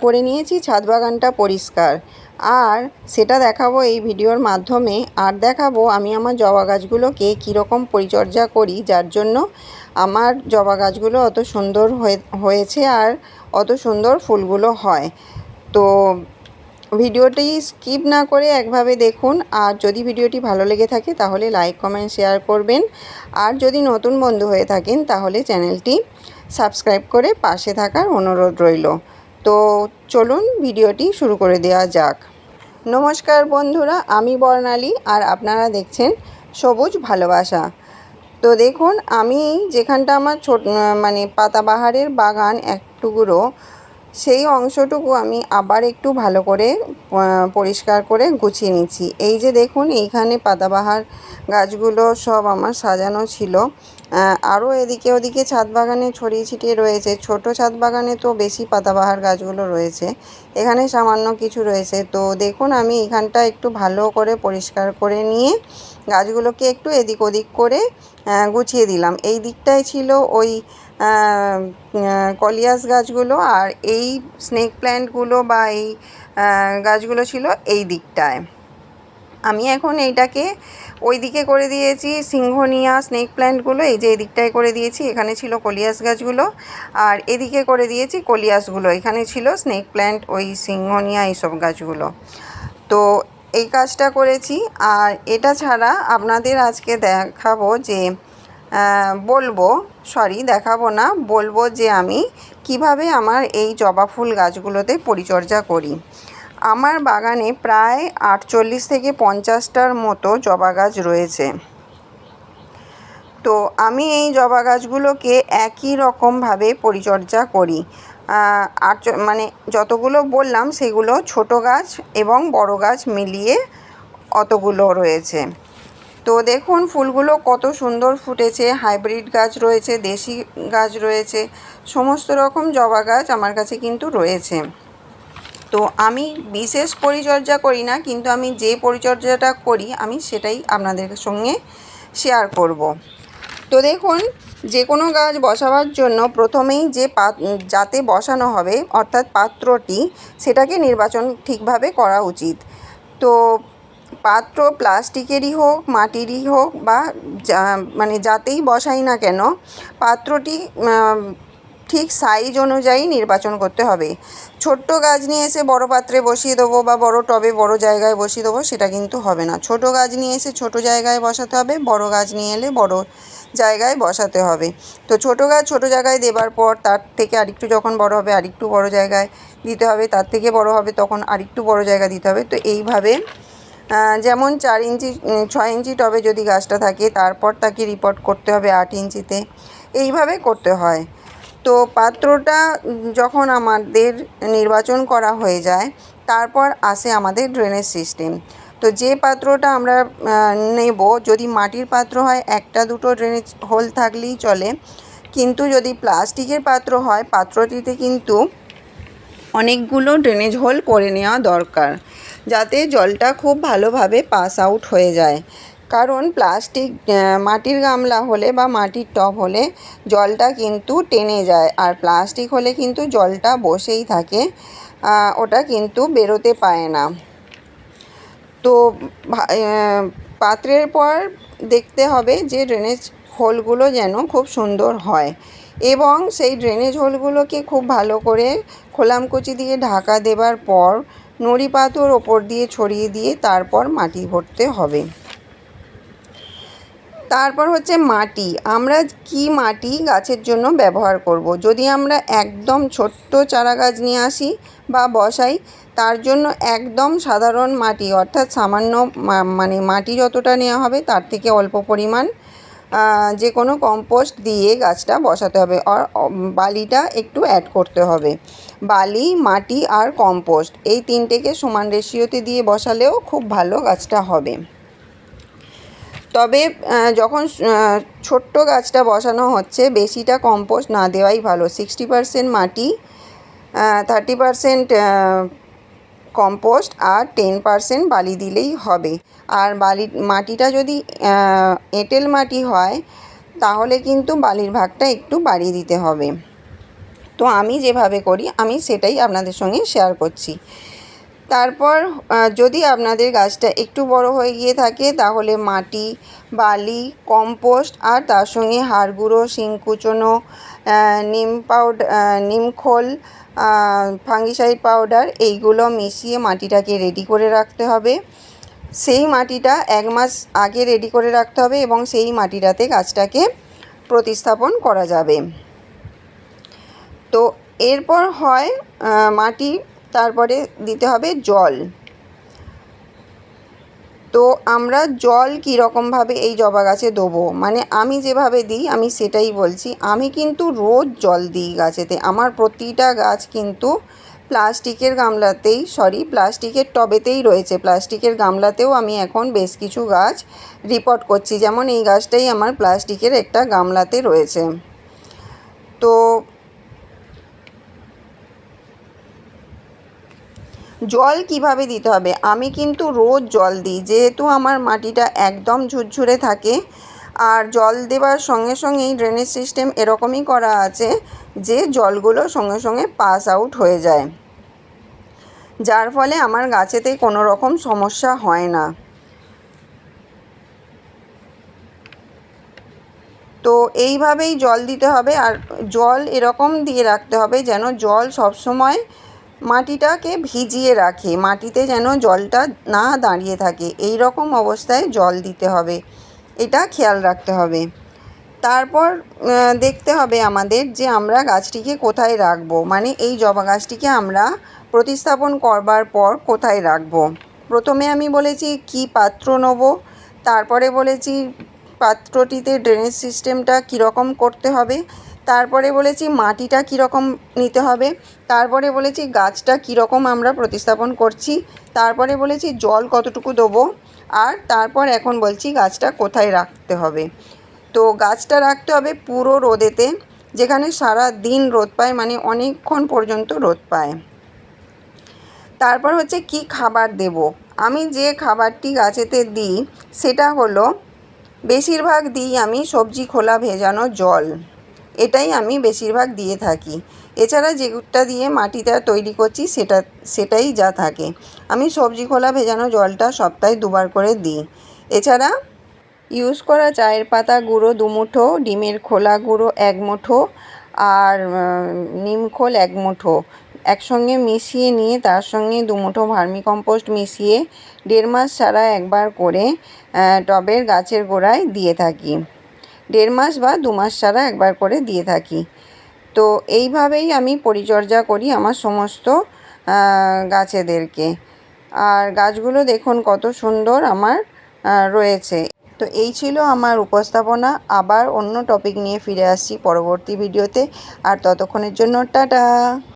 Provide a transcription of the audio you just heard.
করে নিয়েছি ছাদ বাগানটা পরিষ্কার। আর সেটা দেখাবো এই ভিডিওর মাধ্যমে। আর দেখাবো আমি আমার জবা গাছগুলোকে কীরকম পরিচর্যা করি, যার জন্য আমার জবা গাছগুলো অত সুন্দর হয়ে, হয়েছে আর অত সুন্দর ফুলগুলো হয়। তো ভিডিওটি স্কিপ না করে একভাবে দেখুন। আর যদি ভিডিওটি ভালো লেগে থাকে তাহলে লাইক, কমেন্ট, শেয়ার করবেন। আর যদি নতুন বন্ধু হয়ে থাকেন তাহলে চ্যানেলটি সাবস্ক্রাইব করে পাশে থাকার অনুরোধ রইল। তো চলুন ভিডিওটি শুরু করে দেওয়া যাক। নমস্কার বন্ধুরা, আমি বর্ণালী আর আপনারা দেখছেন সবুজ ভালোবাসা। তো দেখুন, আমি যেখানটা আমার ছোট মানে পাতাবাহারের বাগান এক টুকরো সেই অংশটুকু আমি আবার একটু ভালো করে পরিষ্কার করে গুছিয়ে নিচ্ছি। এই যে দেখুন, এইখানে পাতাবাহার গাছগুলো সব আমার সাজানো ছিল। আরও এদিকে ওদিকে ছাদ বাগানে ছড়িয়ে ছিটিয়ে রয়েছে। ছোট ছাদ বাগানে তো বেশি পাতাবাহার গাছগুলো রয়েছে। এখানে সামান্য কিছু রয়েছে। তো দেখুন, আমি এখানটা একটু ভালো করে পরিষ্কার করে নিয়ে গাছগুলোকে একটু এদিক ওদিক করে গুছিয়ে দিলাম। এই দিকটায় ছিল ওই কলিয়াস গাছগুলো আর এই স্নেক প্ল্যান্টগুলো বা এই গাছগুলো ছিল এই দিকটায়। আমি এখন এইটাকে ওই দিকে করে দিয়েছি, সিংহনিয়া স্নেক প্ল্যান্টগুলো এই যে এদিকটায় করে দিয়েছি, এখানে ছিল কলিয়াস গাছগুলো, আর এদিকে করে দিয়েছি কলিয়াসগুলো, এখানে ছিল স্নেক প্ল্যান্ট ওই সিংহনিয়া এইসব গাছগুলো। তো এই কাজটা করেছি, আর এটা ছাড়া আপনাদের আজকে দেখাবো যে বলব সরি দেখাবো না, বলব যে আমি কীভাবে আমার এই জবা ফুল গাছগুলোতে পরিচর্যা করি। আমার বাগানে প্রায় আটচল্লিশ থেকে পঞ্চাশটার মতো জবা গাছ রয়েছে। তো আমি এই জবা গাছগুলোকে একই রকমভাবে পরিচর্যা করি। আর মানে যতগুলো বললাম, সেগুলো ছোট গাছ এবং বড় গাছ মিলিয়ে অতগুলো রয়েছে। তো দেখুন, ফুলগুলো কত সুন্দর ফুটেছে। হাইব্রিড গাছ রয়েছে, দেশি গাছ রয়েছে, সমস্ত রকম জবা গাছ আমার কাছে কিন্তু রয়েছে। তো আমি বিশেষ পরিচর্যা করি না, কিন্তু আমি যে পরিচর্যাটা করি, আমি সেটাই আপনাদের সঙ্গে শেয়ার করব। তো দেখুন, যে কোনো গাছ বসাবার জন্য প্রথমেই যে পা যাতে বসানো হবে, অর্থাৎ পাত্রটি, সেটাকে নির্বাচন ঠিকভাবে করা উচিত। তো পাত্র প্লাস্টিকেরই হোক, মাটিরই হোক বা মানে যাতেই বসাই না কেন, পাত্রটি ঠিক সাইজ অনুযায়ী নির্বাচন করতে হবে। ছোট্ট গাছ নিয়ে এসে বড় পাত্রে বসিয়ে দেবো বা বড় টবে বড় জায়গায় বসিয়ে দেবো, সেটা কিন্তু হবে না। ছোট গাছ নিয়ে এসে ছোট জায়গায় বসাতে হবে, বড় গাছ নিয়ে এলে বড় জায়গায় বসাতে হবে। তো ছোট গাছ ছোট জায়গায় দেবার পর তার থেকে আরেকটু যখন বড় হবে, আরেকটু বড় জায়গায় দিতে হবে, তার থেকে বড় হবে, তখন আরেকটু বড় জায়গা দিতে হবে। তো এইভাবে যেমন চার ইঞ্চি ছয় ইঞ্চি টবে যদি গাছটা থাকে, তারপর তাকে রিপোর্ট করতে হবে আট ইঞ্চিতে। এইভাবে করতে হয়। তো পাত্রটা যখন আমাদের নির্বাচন করা হয়ে যায়, তারপর আসে আমাদের ড্রেনেজ সিস্টেম তো যে পাত্রটা আমরা নেব, যদি মাটির পাত্র হয়, একটা দুটো ড্রেনেজ হোল থাকলেই চলে। কিন্তু যদি প্লাস্টিকের পাত্র হয়, পাত্রটিতে কিন্তু অনেকগুলো ড্রেনেজ হোল করে নেওয়া দরকার। যাতে জলটা খুব ভালোভাবে পাস আউট হয়ে যায়। কারণ প্লাস্টিক মাটির গামলা হলে বা মাটির টব হলে জলটা কিন্তু টেনে যায় আর প্লাস্টিক হলে কিন্তু জলটা বসেই থাকে ওটা কিন্তু বেরোতে পায় না। তো পাত্রের পর দেখতে হবে যে ড্রেনেজ হোলগুলো যেন খুব সুন্দর হয় এবং সেই ড্রেনেজ হোলগুলোকে খুব ভালো করে খোলামকুচি দিয়ে ঢাকা দেবার পর নুড়ি পাথর ওপর দিয়ে ছড়িয়ে দিয়ে তারপর মাটি ভরতে হবে তারপর হচ্ছে মাটি আমরা কি মাটি গাছের জন্য ব্যবহার করব। যদি আমরা একদম ছোট্ট চারা গাছ নিয়ে আসি বা বসাই, তার জন্য একদম সাধারণ মাটি, অর্থাৎ সামান্য মানে মাটি যতটা নেওয়া হবে, তার থেকে অল্প পরিমাণ যে কোনো কম্পোস্ট দিয়ে গাছটা বসাতে হবে। আর বালিটা একটু অ্যাড করতে হবে। বালি, মাটি আর কম্পোস্ট এই তিনটেকে সমান রেশিওতে দিয়ে বসালেও খুব ভালো গাছটা হবে। তবে যখন ছোট্ট গাছটা বসানো হচ্ছে, বেশিটা কম্পোস্ট না দেওয়াই ভালো। সিক্সটি পারসেন্ট মাটি থার্টি পারসেন্ট কম্পোস্ট আর টেন পারসেন্ট বালি দিলেই হবে। আর বালি, মাটিটা যদি এঁটেল মাটি হয়, তাহলে কিন্তু বালির ভাগটা একটু বাড়িয়ে দিতে হবে। তো আমি যেভাবে করি, আমি সেটাই আপনাদের সঙ্গে শেয়ার করছি। তারপর যদি আপনাদের গাছটা একটু বড় হয়ে গিয়ে থাকে তাহলে মাটি বালি কম্পোস্ট আর তার সঙ্গে হাড় গুঁড়ো শিং কুচোনো আহ, নিম পাউডার নিম খোল ফাঙ্গিসাইড পাউডার এইগুলো মিশিয়ে মাটিটাকে রেডি করে রাখতে হবে। সেই মাটিটা এক মাস আগে রেডি করে রাখতে হবে এবং সেই মাটিটাতে গাছটাকে প্রতিস্থাপন করা যাবে। তো এরপর হয় মাটি তারপরে দিতে হবে জল। তো আমরা জল কীরকমভাবে এই জবা গাছে দেবো? মানে আমি যেভাবে দিই, আমি সেটাই বলছি। আমি কিন্তু রোজ জল দিই গাছেতে। আমার প্রতিটা গাছ কিন্তু প্লাস্টিকের গামলাতেই সরি প্লাস্টিকের টবেতেই রয়েছে। প্লাস্টিকের গামলাতেও আমি এখন বেশ কিছু গাছ রিপোর্ট করছি। যেমন এই গাছটাই আমার প্লাস্টিকের একটা গামলাতে রয়েছে। তো জল কীভাবে দিতে হবে? আমি কিন্তু রোজ জল দিই, যেহেতু আমার মাটিটা একদম ঝুরঝুরে থাকে। আর জল দেওয়ার সঙ্গে সঙ্গেই ড্রেনেজ সিস্টেম এরকমই করা আছে যে জলগুলো সঙ্গে সঙ্গে পাস আউট হয়ে যায়। যার ফলে আমার গাছেতে কোনো রকম সমস্যা হয় না। তো এইভাবেই জল দিতে হবে, আর জল এরকম দিয়ে রাখতে হবে যেন জল সবসময় মাটিটাকে ভিজিয়ে রাখে। মাটিতে যেন জলটা না দাঁড়িয়ে থাকে। এই রকম অবস্থায় জল দিতে হবে। এটা খেয়াল রাখতে হবে। তারপর দেখতে হবে আমাদের যে আমরা গাছটিকে কোথায় রাখব। মানে এই জবা গাছটিকে আমরা প্রতিস্থাপন করবার পর কোথায় রাখব। প্রথমে আমি বলেছি কি পাত্র নেব। তারপরে বলেছি পাত্রটিতে ড্রেনেজ সিস্টেমটা কীরকম করতে হবে। তারপরে বলেছি মাটিটা কীরকম নিতে হবে, তারপরে বলেছি গাছটা কীরকম আমরা প্রতিস্থাপন করছি, তারপরে বলেছি জল কতটুকু দেবো, আর তারপর এখন বলছি গাছটা কোথায় রাখতে হবে। তো গাছটা রাখতে হবে পুরো রোদেতে, যেখানে সারা দিন রোদ পায় মানে অনেকক্ষণ পর্যন্ত রোদ পায়। তারপর হচ্ছে কি খাবার দেব, আমি যে খাবারটি গাছেতে দিই, সেটা হলো বেশিরভাগ দিই আমি সবজি, খোলা, ভেজানো জল। এটাই আমি বেশিরভাগ দিয়ে থাকি। এছাড়া যেটা দিয়ে মাটিটা তৈরি করছি সেটা সেটাই যা থাকে। আমি সবজি খোলা ভেজানো জলটা সপ্তাহে দুবার করে দিই। এছাড়া ইউজ করা চায়ের পাতা গুঁড়ো দু মুঠো ডিমের খোলা গুঁড়ো এক মুঠো আর আহ, নিম খোল এক মুঠো। একসঙ্গে মিশিয়ে নিয়ে তার সঙ্গে দু মুঠো ভার্মি কম্পোস্ট মিশিয়ে দেড় মাস ছাড়া একবার করে টবের গাছের গোড়ায় দিয়ে থাকি। দেড় মাস বা দু মাস ছাড়া একবার করে দিয়ে থাকি। তো এইভাবেই আমি পরিচর্যা করি আমার সমস্ত গাছেদেরকে। আর গাছগুলো দেখুন কত সুন্দর আমার রয়েছে। তো এই ছিল আমার উপস্থাপনা। আবার অন্য টপিক নিয়ে ফিরে আসছি পরবর্তী ভিডিওতে আর ততক্ষণের জন্য টাটা!